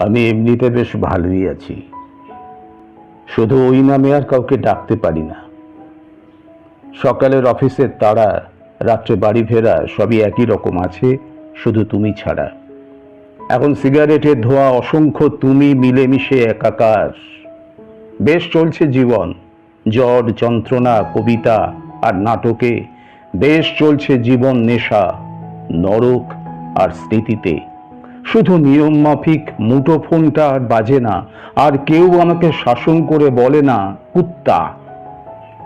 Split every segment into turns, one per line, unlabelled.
আমি এমনিতে বেশ ভালোই আছি। শুধু ওই নামে আর কাউকে ডাকতে পারি না। সকালের অফিসের তারা, রাত্রে বাড়ি ফেরা, সবই একই রকম আছে, শুধু তুমি ছাড়া। এখন সিগারেটের ধোয়া অসংখ্য তুমি মিলেমিশে একাকার। বেশ চলছে জীবন, জ্বর, যন্ত্রণা, কবিতা আর নাটকে। বেশ চলছে জীবন নেশা, নরক আর স্মৃতিতে। শুধু নিয়ম মাফিক মুঠো ফোনটা আর বাজে না। আর কেউ আমাকে শাসন করে বলে না, কুত্তা।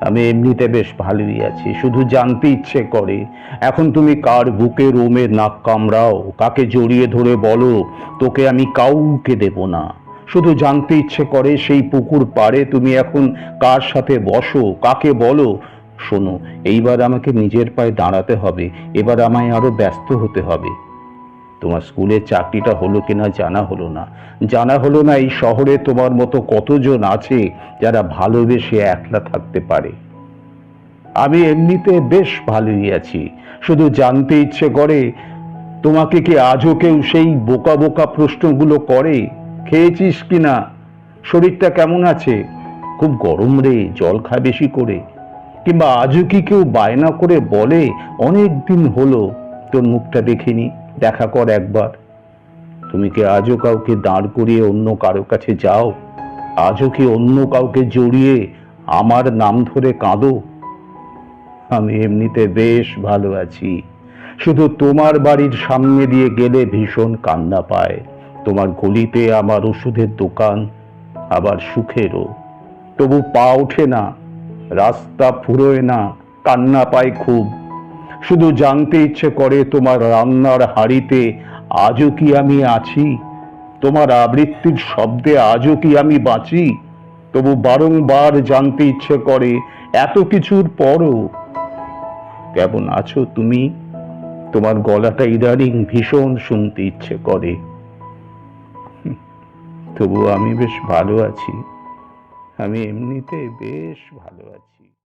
আমি এমনিতে বেশ ভালোই আছি, শুধু জানতে ইচ্ছে করে। এখন তুমি কার বুকে রোমে নাক কামড়াও? কাকে জড়িয়ে ধরে বলো? তোকে আমি কাউকে দেব না। শুধু জানতে ইচ্ছে করে সেই পুকুর পাড়ে তুমি এখন কার সাথে বসো? কাকে বলো? শোনো, এইবার আমাকে নিজের পায়ে দাঁড়াতে হবে। এবার আমায় আরও ব্যস্ত হতে হবে। তোমার স্কুলের চাকরিটা হলো কিনা জানা হলো না। জানা হলো না এই শহরে তোমার মতো কতজন আছে যারা ভালোবেসে একলা থাকতে পারে। আমি এমনিতে বেশ ভালোই আছি। শুধু জানতে ইচ্ছে করে, তোমাকে কি আজও কেউ সেই বোকা বোকা প্রশ্নগুলো করে? খেয়েছিস কিনা শরীরটা কেমন আছে? খুব গরম রে, জল খা বেশি করে। কিংবা আজও কি কেউ বায়না করে বলে, অনেক দিন হলো তোর মুখটা দেখিনি? দেখা কর একবার। তুমি কি আজও কাউকে দাঁড় করিয়ে অন্য কারও কাছে যাও? আজও কি অন্য কাউকে জড়িয়ে আমার নাম ধরে কাঁদো? আমি এমনিতে বেশ ভালো আছি। শুধু তোমার বাড়ির সামনে দিয়ে গেলে ভীষণ কান্না পায়। তোমার গলিতে আমার ওষুধের দোকান, আবার সুখেরও। তবু পা ওঠে না, রাস্তা ফুরোয় না, কান্না পায় খুব। শুধু জানতে ইচ্ছে করে তোমার রান্নার হাড়িতে, আজও কি আমি আছি? তোমার আবৃত্তির শব্দে, আজও কি আমি বাঁচি? তবু বারংবার জানতে ইচ্ছে করে, এত কিছুর পরও কেমন আছো তুমি? তোমার গলাটা ইদানিং ভীষণ শুনতে ইচ্ছে করে। তবু আমি বেশ ভালো আছি। আমি এমনিতে বেশ ভালো আছি।